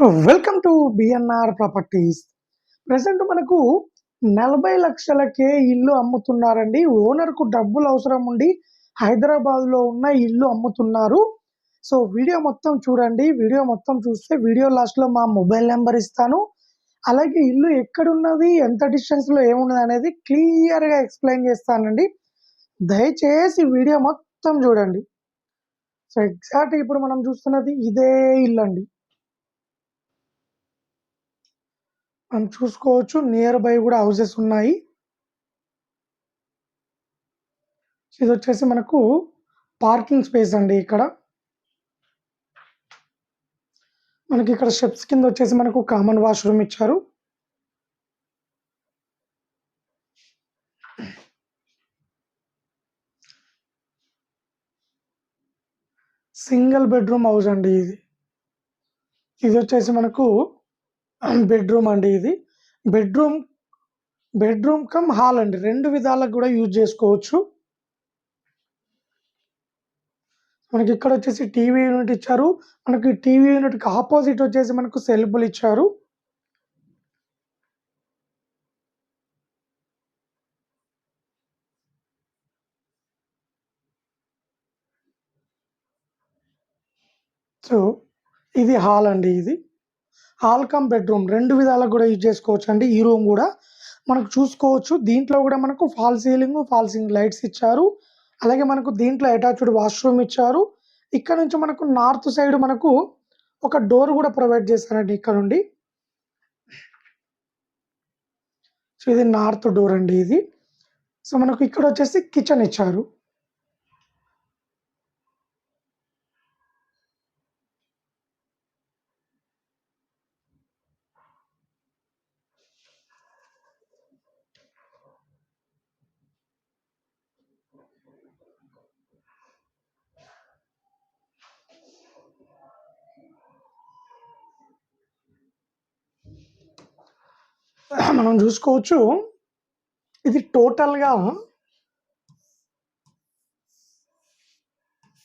Welcome to BNR properties present మనకు నలభై లక్షలకే ఇల్లు అమ్ముతున్నారండి. ఓనర్కు డబ్బులు అవసరం ఉండి హైదరాబాద్లో ఉన్న ఇల్లు అమ్ముతున్నారు. సో వీడియో మొత్తం చూడండి. వీడియో మొత్తం చూస్తే వీడియో లాస్ట్లో మా మొబైల్ నెంబర్ ఇస్తాను. అలాగే ఇల్లు ఎక్కడున్నది ఎంత డిస్టెన్స్లో ఏమున్నది అనేది క్లియర్గా ఎక్స్ప్లెయిన్ చేస్తానండి. దయచేసి వీడియో మొత్తం చూడండి. సో ఎగ్జాక్ట్ ఇప్పుడు మనం చూస్తున్నది ఇదే ఇల్లు అండి మనం చూసుకోవచ్చు. నియర్ బై కూడా హౌసెస్ ఉన్నాయి. ఇది వచ్చేసి మనకు పార్కింగ్ స్పేస్ అండి ఇక్కడ. మనకి ఇక్కడ స్టెప్స్ కింద వచ్చేసి మనకు కామన్ వాష్రూమ్ ఇచ్చారు. సింగిల్ బెడ్రూమ్ హౌస్ అండి ఇది. ఇది వచ్చేసి మనకు బెడ్రూమ్ అండి ఇది. బెడ్రూమ్ బెడ్రూమ్ కమ్ హాల్ అండి. రెండు విధాలకు కూడా యూజ్ చేసుకోవచ్చు. మనకి ఇక్కడ వచ్చేసి టీవీ యూనిట్ ఇచ్చారు. మనకి టీవీ యూనిట్కి ఆపోజిట్ వచ్చేసి మనకు సెల్ఫ్లు ఇచ్చారు. సో ఇది హాల్ అండి ఇది. ఆల్కమ్ బెడ్రూమ్ రెండు విధాలకు కూడా యూజ్ చేసుకోవచ్చు అండి ఈ రూమ్ కూడా మనకు చూసుకోవచ్చు. దీంట్లో కూడా మనకు fall ceiling fall ceiling lights ఇచ్చారు. అలాగే మనకు దీంట్లో అటాచ్డ్ వాష్రూమ్ ఇచ్చారు. ఇక్కడ నుంచి మనకు నార్త్ సైడ్ మనకు ఒక డోర్ కూడా ప్రొవైడ్ చేశారండి ఇక్కడ నుండి. సో ఇది నార్త్ డోర్ అండి ఇది. సో మనకు ఇక్కడ వచ్చేసి కిచెన్ ఇచ్చారు. మనం చూసుకోవచ్చు. ఇది టోటల్గా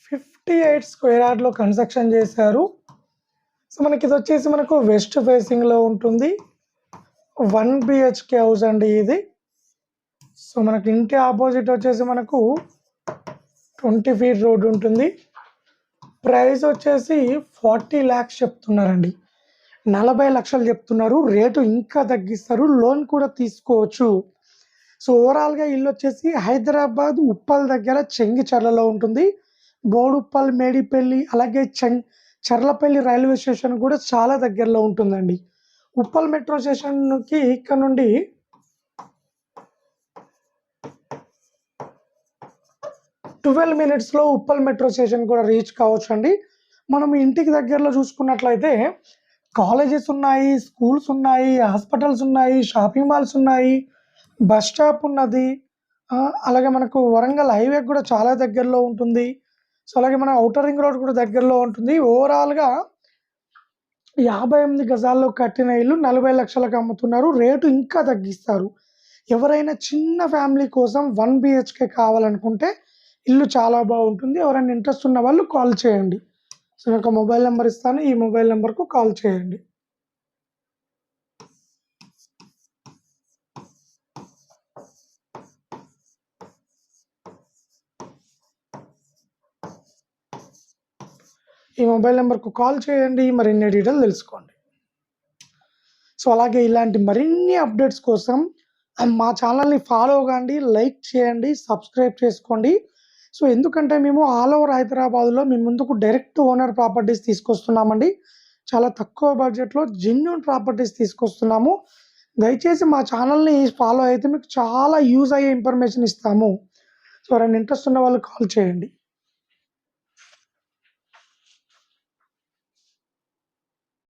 ఫిఫ్టీ ఎయిట్ స్క్వేర్ యార్డ్లో కన్స్ట్రక్షన్ చేశారు. సో మనకి ఇది వచ్చేసి మనకు వెస్ట్ ఫేసింగ్లో ఉంటుంది. వన్ బిహెచ్కే హౌస్ అండి ఇది. సో మనకి ఇంటి ఆపోజిట్ వచ్చేసి మనకు ట్వంటీ ఫీట్ రోడ్ ఉంటుంది. ప్రైస్ వచ్చేసి ఫార్టీ ల్యాక్స్ చెప్తున్నారండి. నలభై లక్షలు చెప్తున్నారు రేటు ఇంకా తగ్గిస్తారు లోన్ కూడా తీసుకోవచ్చు. సో ఓవరాల్గా ఇల్లు వచ్చేసి హైదరాబాద్ ఉప్పల్ దగ్గర చెంగిచర్లలో ఉంటుంది. బోడుప్పల్ మేడిపల్లి అలాగే చెంగ్ చర్లపల్లి రైల్వే స్టేషన్ కూడా చాలా దగ్గరలో ఉంటుందండి. ఉప్పల్ మెట్రో స్టేషన్కి ఇక్కడ నుండి ట్వెల్వ్ మినిట్స్లో ఉప్పల్ మెట్రో స్టేషన్ కూడా రీచ్ కావచ్చు అండి మనం ఇంటికి దగ్గరలో చూసుకున్నట్లయితే కాలేజెస్ ఉన్నాయి స్కూల్స్ ఉన్నాయి హాస్పిటల్స్ ఉన్నాయి షాపింగ్ మాల్స్ ఉన్నాయి బస్ స్టాప్ ఉన్నది. అలాగే మనకు వరంగల్ హైవే కూడా చాలా దగ్గరలో ఉంటుంది. సో అలాగే మన ఔటర్ రింగ్ రోడ్ కూడా దగ్గరలో ఉంటుంది. ఓవరాల్గా యాభై ఎనిమిది గజాల్లో కట్టిన ఇల్లు నలభై లక్షలకు అమ్ముతున్నారు. రేటు ఇంకా తగ్గిస్తారు. ఎవరైనా చిన్న ఫ్యామిలీ కోసం వన్ బిహెచ్కే కావాలనుకుంటే ఇల్లు చాలా బాగుంటుంది. ఎవరైనా ఇంట్రెస్ట్ ఉన్న వాళ్ళు కాల్ చేయండి. సో నేను మొబైల్ నెంబర్ ఇస్తాను. ఈ మొబైల్ నెంబర్కు కాల్ చేయండి. ఈ మొబైల్ నెంబర్కు కాల్ చేయండి. మరిన్ని డీటెయిల్ తెలుసుకోండి. సో అలాగే ఇలాంటి మరిన్ని అప్డేట్స్ కోసం మా ఛానల్ని ఫాలో కాండి లైక్ చేయండి. సబ్స్క్రైబ్ చేసుకోండి. సో ఎందుకంటే మేము ఆల్ ఓవర్ హైదరాబాద్లో మీ ముందుకు డైరెక్ట్ ఓనర్ ప్రాపర్టీస్ తీసుకొస్తున్నామండి. చాలా తక్కువ బడ్జెట్లో జెన్యున్ ప్రాపర్టీస్ తీసుకొస్తున్నాము. దయచేసి మా ఛానల్ని ఫాలో అయితే మీకు చాలా యూజ్ అయ్యే ఇన్ఫర్మేషన్ ఇస్తాము. సో ఎవరైనా ఇంట్రెస్ట్ ఉన్న వాళ్ళు కాల్ చేయండి.